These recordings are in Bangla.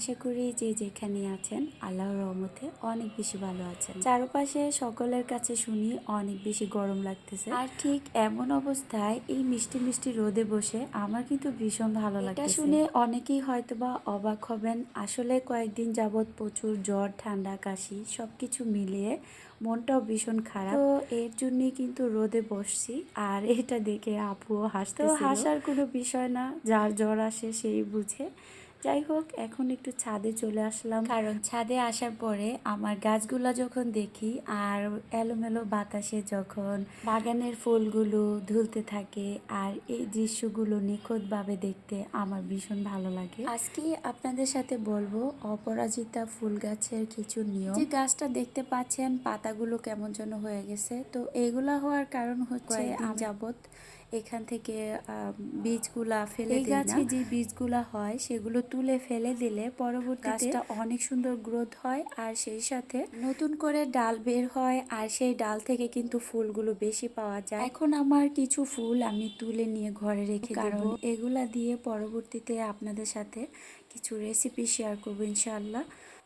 আশা করি যে যেখানে আছেন আল্লাহর রহমতে অনেক বেশি ভালো আছেন। চারপাশে সকলের কাছে শুনি অনেক বেশি গরম লাগতেছে। আর ঠিক এমন অবস্থায় এই মিষ্টি মিষ্টি রোদে বসে আমার কিন্তু ভীষণ ভালো লাগে শুনে অনেকেই হয়তোবা অবাক হবেন। আসলে কয়েকদিন যাবৎ প্রচুর জ্বর ঠান্ডা কাশি সবকিছু মিলিয়ে মনটাও ভীষণ খারাপ। তো এর জন্যই কিন্তু রোদে বসছি। আর এটা দেখে আপুও হাসতে হাসার কোনো বিষয় না যার জ্বর আসে সেই বুঝে। যাই হোক এখন একটু ছাদে চলে আসলাম। কারণ ছাদে আসার পরে আমার গাছগুলা যখন দেখি আর এলোমেলো বাতাসে যখন বাগানের ফুলগুলো ধুলতে থাকে আর এই দৃশ্যগুলো নিখুঁতভাবে দেখতে আমার ভীষণ ভালো লাগে। আজকে আপনাদের সাথে বলব অপরাজিতা ফুল গাছের কিছু নিয়ম। যে গাছটা দেখতে পাচ্ছেন পাতাগুলো কেমন যেন হয়ে গেছে। তো এগুলা হওয়ার কারণ হচ্ছে যাবত এখান থেকে বীজগুলা ফেলে এই গাছে যে বীজগুলা হয় সেগুলো তুলে ফেলে দিলে পরবর্তী গাছটা অনেক সুন্দর গ্রোথ হয় আর সেই সাথে নতুন করে ডাল বের হয় আর সেই ডাল থেকে কিন্তু ফুলগুলো বেশি পাওয়া যায়। এখন আমার কিছু ফুল আমি তুলে নিয়ে ঘরে রেখে কারণ এগুলা দিয়ে পরবর্তীতে আপনাদের সাথে কিছু রেসিপি শেয়ার করব ইনশাআল্লাহ।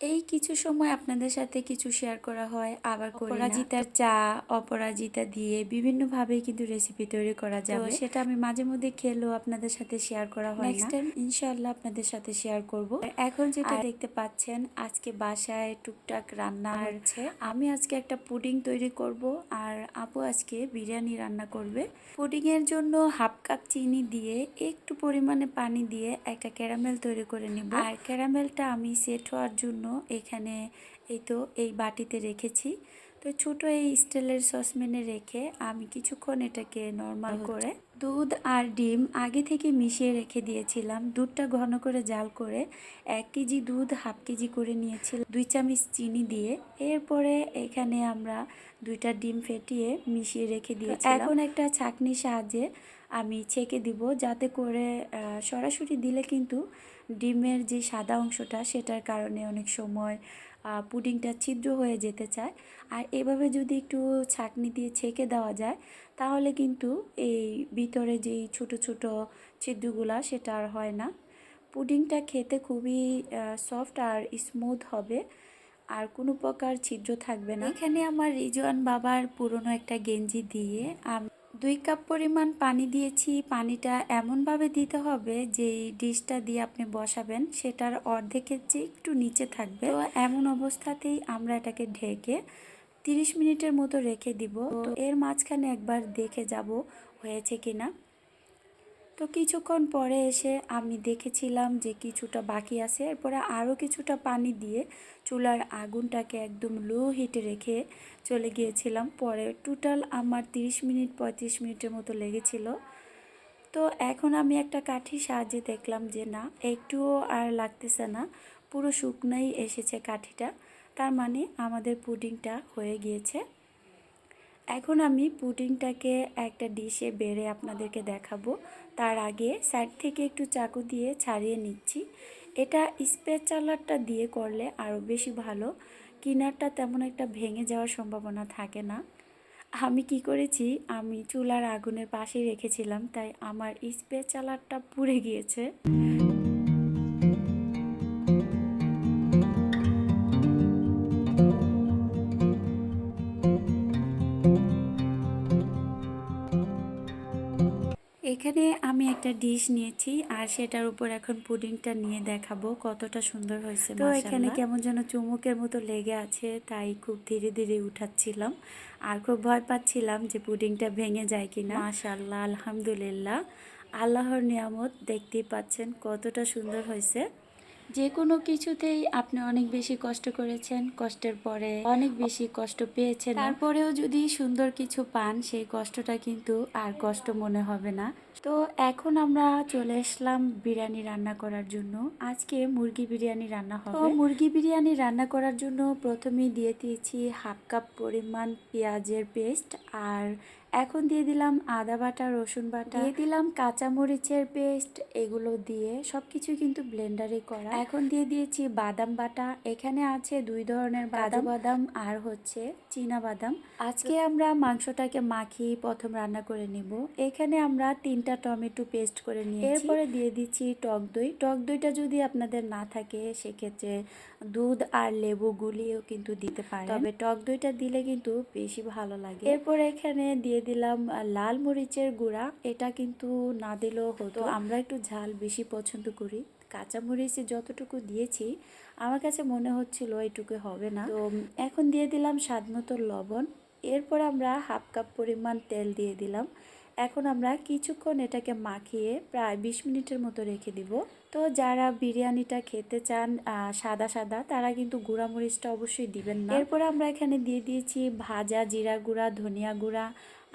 এই কিছু সময় আপনাদের সাথে কিছু শেয়ার করা হয়। আবার অপরাজিতার চা অপরাজিতা দিয়ে বিভিন্নভাবে কিন্তু রেসিপি তৈরি করা যাবে। সেটা আমি মাঝে মধ্যে খেলেও আপনাদের সাথে শেয়ার করা হয় নেক্সট টাইম ইনশাআল্লাহ আপনাদের সাথে শেয়ার করব। এখন যেটা দেখতে পাচ্ছেন আজকে বাসায় টুকটাক রান্না হচ্ছে আমি আজকে একটা পুডিং তৈরি করব আর আপু আজকে বিরিয়ানি রান্না করবে। পুডিং এর জন্য হাফ কাপ চিনি দিয়ে একটু পরিমাণে পানি দিয়ে একটা ক্যারামেল তৈরি করে নিব। আর ক্যারামেলটা আমি সেট হওয়ার জন্য এখানে এই তো এই বাটিতে রেখেছি। তো ছোট এই স্টিলের সসপ্যানে রেখে আমি কিছুক্ষণ এটাকে নর্মাল করে দুধ আর ডিম আগে থেকে মিশিয়ে রেখে দিয়েছিলাম। দুধটা ঘন করে জাল করে এক কেজি দুধ হাফ কেজি করে নিয়েছিলাম দুই চামচ চিনি দিয়ে। এরপরে এখানে আমরা দুইটা ডিম ফেটিয়ে মিশিয়ে রেখে দিয়েছি এখন একটা ছাঁকনির সাহায্যে আমি ছেঁকে দিব যাতে করে সরাসরি দিলে কিন্তু ডিমের যে সাদা অংশটা, সেটার কারণে অনেক সময় পুডিংটা ছিদ্র হয়ে যেতে চায়। আর এভাবে যদি একটু ছাঁকনি দিয়ে ছেঁকে দেওয়া যায়, তাহলে কিন্তু এই ভিতরে যেই ছোট ছোট ছিদ্রগুলা, সেটা আর হয় না। পুডিংটা খেতে খুবই সফট আর স্মুথ হবে। আর কোনো প্রকার ছিদ্র থাকবে না। এখানে আমার রিজওয়ান বাবার পুরনো একটা গেঞ্জি দিয়ে আমি দুই কাপ পরিমাণ পানি দিয়েছি। পানিটা এমনভাবে দিতে হবে যে ডিশটা দিয়ে আপনি বসাবেন, সেটার অর্ধেকের যে একটু নিচে থাকবে। তো এমন অবস্থাতেই আমরা এটাকে ঢেকে তিরিশ মিনিটের মতো রেখে দিব। তো এর মাঝখানে একবার দেখে যাব হয়েছে কিনা। তো কিছুক্ষণ পরে এসে আমি দেখেছিলাম যে কিছুটা বাকি আছে। এরপরে আরও কিছুটা পানি দিয়ে চুলার আগুনটাকে একদম লো হিটে রেখে চলে গিয়েছিলাম। পরে টোটাল আমার 30 মিনিট, পঁয়ত্রিশ মিনিটের মতো লেগেছিল। তো এখন আমি একটা কাঠির সাহায্যে দেখলাম যে না, একটুও আর লাগতেছে না। পুরো শুকনাই এসেছে কাঠিটা। তার মানে আমাদের পুডিংটা হয়ে গিয়েছে। এখন আমি পুডিংটাকে একটা ডিশে বেড়ে আপনাদেরকে দেখাবো। তার আগে সাইড থেকে একটু চাকু দিয়ে ছাড়িয়ে নিচ্ছি। এটা স্পেচালারটা দিয়ে করলে আরও বেশি ভালো। কিনারটা তেমন একটা ভেঙে যাওয়ার সম্ভাবনা থাকে না। আমি কি করেছি? আমি চুলার আগুনের পাশে রেখেছিলাম, তাই আমার স্পেচালারটা পুড়ে গিয়েছে। এখানে আমি একটা ডিশ নিয়েছি আর সেটার উপর এখন পুডিংটা নিয়ে দেখাবো কতটা সুন্দর হয়েছে তো এখানে কেমন যেন চুমুকের মতো লেগে আছে তাই খুব ধীরে ধীরে উঠাচ্ছিলাম। আর খুব ভয় পাচ্ছিলাম যে পুডিংটা ভেঙে যায় কিনা। মাশাল্লাহ আলহামদুলিল্লাহ। আল্লাহর নিয়ামত দেখতেই পাচ্ছেন কতটা সুন্দর হয়েছে। যে কোনো কিছুতেই আপনি অনেক বেশি কষ্ট করেছেন, কষ্টের পরে অনেক বেশি কষ্ট পেয়েছেন। তারপরেও যদি সুন্দর কিছু পান, সেই কষ্টটা কিন্তু আর কষ্ট মনে হবে না। তো এখন আমরা চলে আসলাম বিরিয়ানি রান্না করার জন্য। আজকে মুরগি বিরিয়ানি রান্না হবে। মুরগি বিরিয়ানি রান্না করার জন্য প্রথমেই দিয়ে দিয়েছি হাফ কাপ পরিমাণ পেঁয়াজের পেস্ট আর এখন দিয়ে দিলাম আদা বাটা রসুন বাটা। দিয়ে দিলাম কাঁচামরিচের পেস্ট এগুলো দিয়ে সব কিছু কিন্তু ব্লেন্ডারে করা। এখন দিয়ে দিয়েছি বাদাম বাটা। এখানে আছে দুই ধরনের বাদাম। বাদাম আর হচ্ছে চীনা বাদাম। আজকে আমরা মাংসটাকে মাখিয়ে প্রথম রান্না করে নিব। এখানে আমরা তিনটা টমেটো পেস্ট করে নিয়েছি। এরপরে দিয়ে দিচ্ছি টক দই। টক দইটা যদি আপনাদের না থাকে, সেক্ষেত্রে দুধ আর লেবু গুলিয়েও কিন্তু দিতে পারেন। তবে টক দইটা দিলে কিন্তু বেশি ভালো লাগে। এরপর এখানে দিয়ে দিলাম লাল মরিচের গুঁড়া। এটা কিন্তু না দিলেও হতো। আমরা একটু ঝাল বেশি পছন্দ করি। কাঁচা মরিচে যতটুকু দিয়েছি, আমার কাছে মনে হচ্ছিল এটুকু হবে না। তো এখন দিয়ে দিলাম স্বাদ মতো লবণ। এরপর আমরা হাফ কাপ পরিমাণ তেল দিয়ে দিলাম। এখন আমরা কিছুক্ষণ এটাকে মাখিয়ে প্রায় বিশ মিনিটের মতো রেখে দিব। তো যারা বিরিয়ানিটা খেতে চান সাদা সাদা তারা কিন্তু গুঁড়া মরিচটা অবশ্যই দিবেন না। এরপরে আমরা এখানে দিয়ে দিয়েছি ভাজা জিরা গুঁড়া ধনিয়া গুঁড়া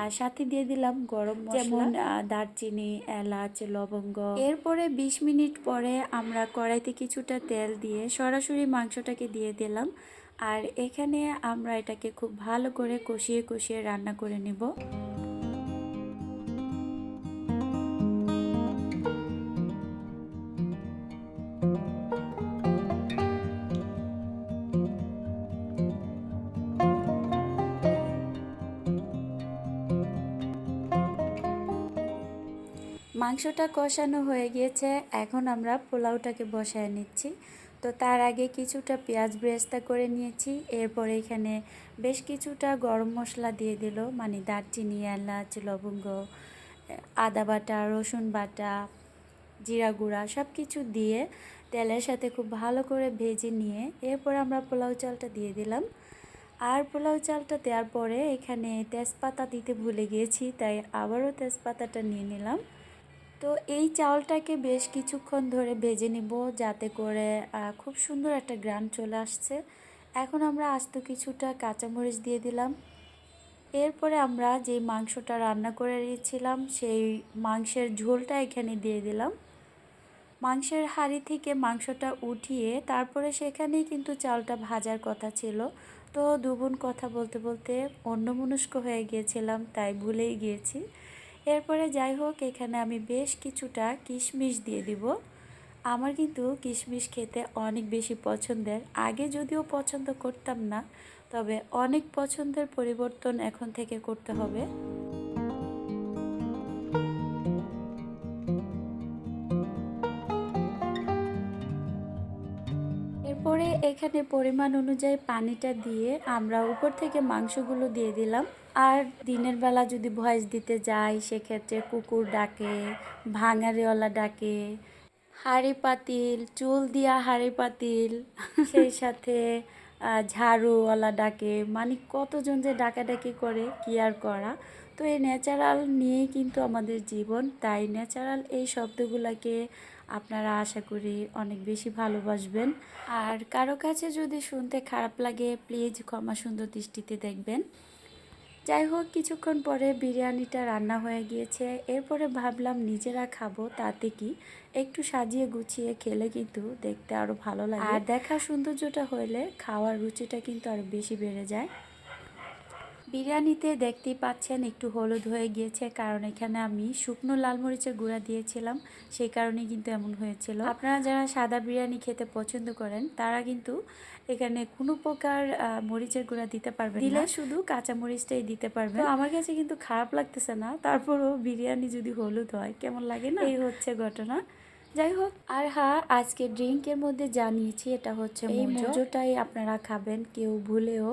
আর সাথে দিয়ে দিলাম গরম যেমন দারচিনি এলাচ লবঙ্গ। এরপরে বিশ মিনিট পরে আমরা কড়াইতে কিছুটা তেল দিয়ে সরাসরি মাংসটাকে দিয়ে দিলাম। আর এখানে আমরা এটাকে খুব ভালো করে কষিয়ে কষিয়ে রান্না করে নেব। মাংসটা কষানো হয়ে গিয়েছে। এখন আমরা পোলাওটাকে বসায় নিচ্ছি। তো তার আগে কিছুটা পেঁয়াজ ব্রেস্তা করে নিয়েছি। এরপর এখানে বেশ কিছুটা গরম মশলা দিয়ে দিল মানে দারচিনি, এলাচ, লবঙ্গ আদা বাটা, রসুন বাটা, জিরা গুঁড়া সব কিছু দিয়ে তেলের সাথে খুব ভালো করে ভেজে নিয়ে এরপর আমরা পোলাও চালটা দিয়ে দিলাম। আর পোলাও চালটা দেওয়ার পরে এখানে তেজপাতা দিতে ভুলে গিয়েছি, তাই আবারও তেজপাতাটা নিয়ে নিলাম। তো এই চাউলটাকে বেশ কিছুক্ষণ ধরে ভেজে নিব যাতে করে খুব সুন্দর একটা গ্রান চলে আসছে। এখন আমরা আস্ত কিছুটা কাঁচামরিচ দিয়ে দিলাম। এরপরে আমরা যে মাংসটা রান্না করে রেখেছিলাম, সেই মাংসের ঝোলটা এখানে দিয়ে দিলাম। মাংসের হাঁড়ি থেকে মাংসটা উঠিয়ে তারপরে সেখানেই কিন্তু চালটা ভাজার কথা ছিল। তো দুগুণ কথা বলতে বলতে অন্যমনস্ক হয়ে গিয়েছিলাম, তাই ভুলেই গিয়েছি। এরপরে যাই হোক, এখানে আমি বেশ কিছুটা কিশমিশ দিয়ে দিব। আমার কিন্তু কিশমিশ খেতে অনেক বেশি পছন্দের। আগে যদিও পছন্দ করতাম না, তবে অনেক পছন্দের পরিবর্তন এখন থেকে করতে হবে। এরপরে এখানে পরিমাণ অনুযায়ী পানিটা দিয়ে আমরা উপর থেকে মাংসগুলো দিয়ে দিলাম। আর দিনের বেলা যদি ভয়েস দিতে যাই, সেক্ষেত্রে কুকুর ডাকে, ভাঙারিওয়ালা ডাকে, হাঁড়ি পাতিল, চুল দিয়া হাড়ি পাতিল, সেই সাথে ঝাড়ুওয়ালা ডাকে। মানে কতজন যে ডাকাডাকি করে, কি আর করা? তো এই ন্যাচারাল নিয়েই কিন্তু আমাদের জীবন। তাই ন্যাচারাল এই শব্দগুলোকে আপনারা আশা করি অনেক বেশি ভালোবাসবেন। আর কারও কাছে যদি শুনতে খারাপ লাগে প্লিজ ক্ষমা সুন্দর দৃষ্টিতে দেখবেন। যাই হোক, কিছুক্ষণ পরে বিরিয়ানিটা রান্না হয়ে গিয়েছে। এরপরে ভাবলাম, নিজেরা খাব, তাতে কি? একটু সাজিয়ে গুছিয়ে খেলে কিন্তু দেখতে আরও ভালো লাগে। আর দেখার সৌন্দর্যটা হলে খাওয়ার রুচিটা কিন্তু আরও বেশি বেড়ে যায়। বিরিয়ানিতে দেখতেই পাচ্ছেন একটু হলুদ হয়ে গিয়েছে কারণ এখানে আমি শুকনো লাল মরিচের গুঁড়া দিয়েছিলাম সেই কারণে কিন্তু এমন হয়েছিল। আপনারা যারা সাদা বিরিয়ানি খেতে পছন্দ করেন তারা কিন্তু এখানে কোনো প্রকার মরিচের গুঁড়া দিতে পারবেন দিলে শুধু কাঁচা মরিচটাই দিতে পারবে আমার কাছে কিন্তু খারাপ লাগতেছে না তারপরও বিরিয়ানি যদি হলুদ হয় কেমন লাগে না? এই হচ্ছে ঘটনা। যাই হোক আর হ্যাঁ আজকে ড্রিঙ্কের মধ্যে জানিয়েছি এটা হচ্ছে এই মোজোটাই আপনারা খাবেন কেউ ভুলেও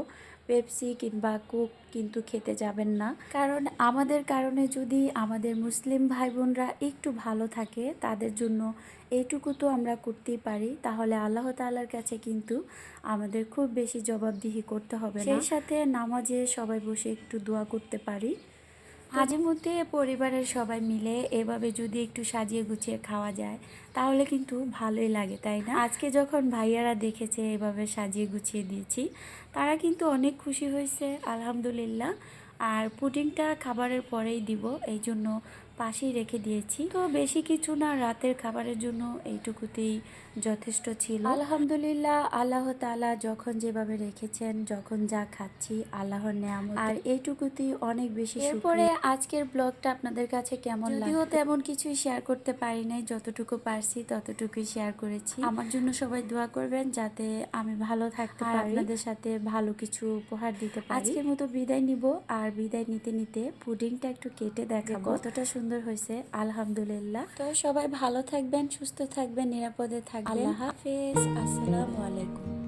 পেপসি কিংবা কোক কিন্তু খেতে যাবেন না। কারণ আমাদের কারণে যদি আমাদের মুসলিম ভাই বোনরা একটু ভালো থাকে, তাদের জন্য এইটুকু তো আমরা করতেই পারি। তাহলে আল্লাহ তাল্লার কাছে কিন্তু আমাদের খুব বেশি জবাবদিহি করতে হবে সেই সাথে নামাজে সবাই বসে একটু দোয়া করতে পারি। মাঝে মধ্যে পরিবারের সবাই মিলে এভাবে যদি একটু সাজিয়ে গুছিয়ে খাওয়া যায়, তাহলে কিন্তু ভালোই লাগে, তাই না? আজকে যখন ভাইয়ারা দেখেছে এভাবে সাজিয়ে গুছিয়ে দিয়েছি, তারা কিন্তু অনেক খুশি হয়েছে, আলহামদুলিল্লাহ। আর পুডিংটা খাবারের পরেই দিব এই জন্য পাশেই রেখে দিয়েছি। তো বেশি কিছু না রাতের খাবারের জন্য এইটুকুতেই যথেষ্ট ছিল। আলহামদুলিল্লাহ আল্লাহ তাআলা যখন যেভাবে রেখেছেন যখন যা খাচ্ছি আল্লাহর নেয়ামত। আর এইটুকুতেই অনেক বেশি এরপরে আজকের ব্লগটা আপনাদের কাছে কেমন যদিও তেমন কিছুই শেয়ার করতে পারি নাই যতটুকু পারছি ততটুকুই শেয়ার করেছি। আমার জন্য সবাই দোয়া করবেন যাতে আমি ভালো থাকতে পারি। আপনাদের সাথে ভালো কিছু উপহার দিতে পারি। আজকের মতো বিদায় নিব। আর বিদায় নিতে নিতে পুডিংটা একটু কেটে দেখাবো। কতটা সুন্দর হয়েছে আলহামদুলিল্লাহ। তো সবাই ভালো থাকবেন সুস্থ থাকবেন নিরাপদে থাকবেন। আল্লাহ হাফেজ আসসালামু আলাইকুম।